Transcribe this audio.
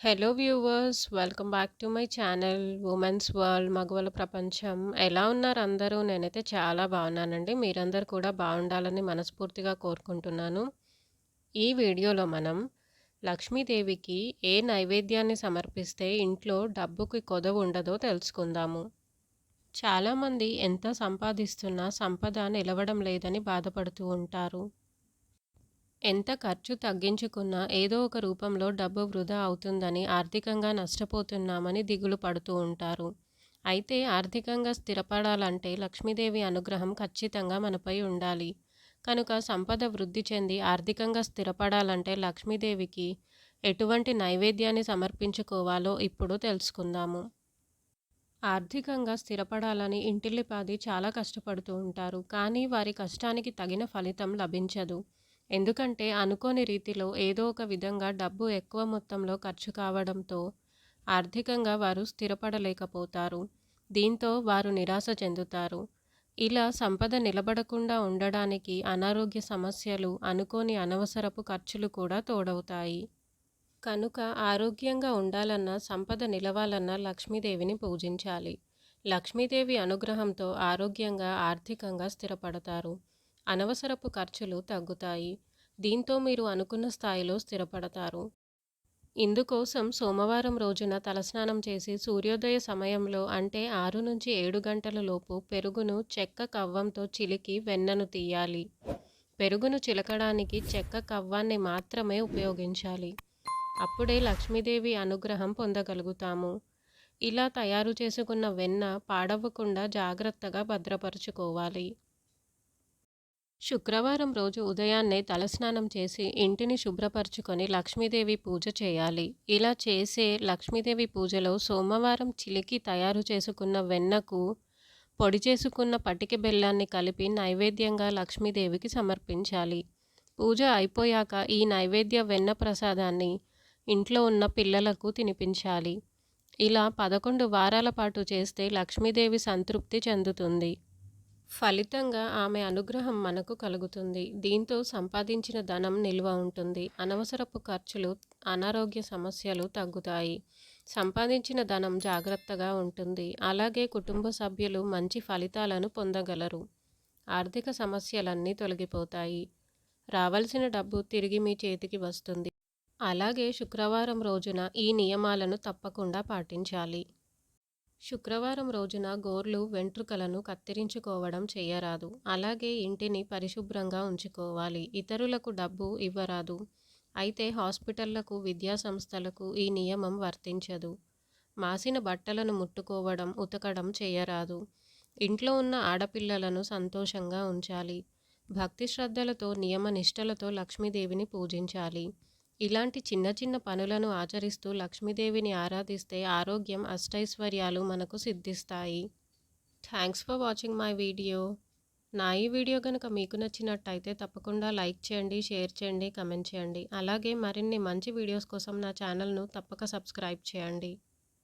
Hello viewers welcome back to my channel women's world మగవాళ్ళ ప్రపంచం. ఎలా ఉన్నారు అందరూ? నేనైతే చాలా బాగున్నానండి. మీరందరూ కూడా బాగుండాలని మనస్ఫూర్తిగా కోరుకుంటున్నాను. ఈ వీడియోలో మనం లక్ష్మీదేవికి ఏ నైవేద్యాన్ని సమర్పిస్తే ఇంట్లో డబ్బుకి కొదవ ఉండదో తెలుసుకుందాము. చాలామంది ఎంత సంపాదిస్తున్నా సంపద నిలవడం లేదని బాధపడుతూ ఉంటారు. ఎంత ఖర్చు తగ్గించుకున్నా ఏదో ఒక రూపంలో డబ్బు వృధా అవుతుందని ఆర్థికంగా నష్టపోతున్నామని దిగులు పడుతూ ఉంటారు. అయితే ఆర్థికంగా స్థిరపడాలంటే లక్ష్మీదేవి అనుగ్రహం ఖచ్చితంగా మనపై ఉండాలి. కనుక సంపద వృద్ధి చెంది ఆర్థికంగా స్థిరపడాలంటే లక్ష్మీదేవికి ఎటువంటి నైవేద్యాన్ని సమర్పించుకోవాలో ఇప్పుడు తెలుసుకుందాము. ఆర్థికంగా స్థిరపడాలని ఇంటిల్లిపాది చాలా కష్టపడుతూ ఉంటారు. కానీ వారి కష్టానికి తగిన ఫలితం లభించదు. ఎందుకంటే అనుకోని రీతిలో ఏదో ఒక విధంగా డబ్బు ఎక్కువ మొత్తంలో ఖర్చు కావడంతో ఆర్థికంగా వారు స్థిరపడలేకపోతారు. దీంతో వారు నిరాశ చెందుతారు. ఇలా సంపద నిలబడకుండా ఉండడానికి అనారోగ్య సమస్యలు అనుకోని అనవసరపు ఖర్చులు కూడా తోడవుతాయి. కనుక ఆరోగ్యంగా ఉండాలన్నా సంపద నిలవాలన్నా లక్ష్మీదేవిని పూజించాలి. లక్ష్మీదేవి అనుగ్రహంతో ఆరోగ్యంగా ఆర్థికంగా స్థిరపడతారు. అనవసరపు ఖర్చులు తగ్గుతాయి. దీంతో మీరు అనుకున్న స్థాయిలో స్థిరపడతారు. ఇందుకోసం సోమవారం రోజున తలస్నానం చేసి సూర్యోదయ సమయంలో అంటే ఆరు నుంచి ఏడు గంటల లోపు పెరుగును చెక్క కవ్వంతో చిలికి వెన్నను తీయాలి. పెరుగును చిలకడానికి చెక్క కవ్వాన్ని మాత్రమే ఉపయోగించాలి. అప్పుడే లక్ష్మీదేవి అనుగ్రహం పొందగలుగుతాము. ఇలా తయారు చేసుకున్న వెన్న పాడవకుండా జాగ్రత్తగా భద్రపరుచుకోవాలి. శుక్రవారం రోజు ఉదయాన్నే తలస్నానం చేసి ఇంటిని శుభ్రపరచుకొని లక్ష్మీదేవి పూజ చేయాలి. ఇలా చేసే లక్ష్మీదేవి పూజలో సోమవారం చిలికి తయారు చేసుకున్న వెన్నకు పొడి చేసుకున్న పటిక బెల్లాన్ని కలిపి నైవేద్యంగా లక్ష్మీదేవికి సమర్పించాలి. పూజ అయిపోయాక ఈ నైవేద్య వెన్న ప్రసాదాన్ని ఇంట్లో ఉన్న పిల్లలకు తినిపించాలి. ఇలా పదకొండు వారాల పాటు చేస్తే లక్ష్మీదేవి సంతృప్తి చెందుతుంది. ఫలితంగా ఆమె అనుగ్రహం మనకు కలుగుతుంది. దీంతో సంపాదించిన ధనం నిల్వ ఉంటుంది. అనవసరపు ఖర్చులు అనారోగ్య సమస్యలు తగ్గుతాయి. సంపాదించిన ధనం జాగ్రత్తగా ఉంటుంది. అలాగే కుటుంబ సభ్యులు మంచి ఫలితాలను పొందగలరు. ఆర్థిక సమస్యలన్నీ తొలగిపోతాయి. రావాల్సిన డబ్బు తిరిగి మీ చేతికి వస్తుంది. అలాగే శుక్రవారం రోజున ఈ నియమాలను తప్పకుండా పాటించాలి. శుక్రవారం రోజున గోర్లు వెంట్రుకలను కత్తిరించుకోవడం చేయరాదు. అలాగే ఇంటిని పరిశుభ్రంగా ఉంచుకోవాలి. ఇతరులకు డబ్బు ఇవ్వరాదు. అయితే హాస్పిటళ్ళకు విద్యా సంస్థలకు ఈ నియమం వర్తించదు. మాసిన బట్టలను ముట్టుకోవడం ఉతకడం చేయరాదు. ఇంట్లో ఉన్న ఆడపిల్లలను సంతోషంగా ఉంచాలి. భక్తి శ్రద్ధలతో నియమ నిష్టలతో లక్ష్మీదేవిని పూజించాలి. ఇలాంటి చిన్న చిన్న పనులను ఆచరిస్తూ లక్ష్మీదేవిని ఆరాధిస్తే ఆరోగ్యం అష్టైశ్వర్యాలు మనకు సిద్ధిస్తాయి. Thanks for watching my video. నా ఈ వీడియో కనుక మీకు నచ్చినట్టయితే తప్పకుండా లైక్ చేయండి షేర్ చేయండి కమెంట్ చేయండి. అలాగే మరిన్ని మంచి వీడియోస్ కోసం నా ఛానల్ను తప్పక సబ్స్క్రైబ్ చేయండి.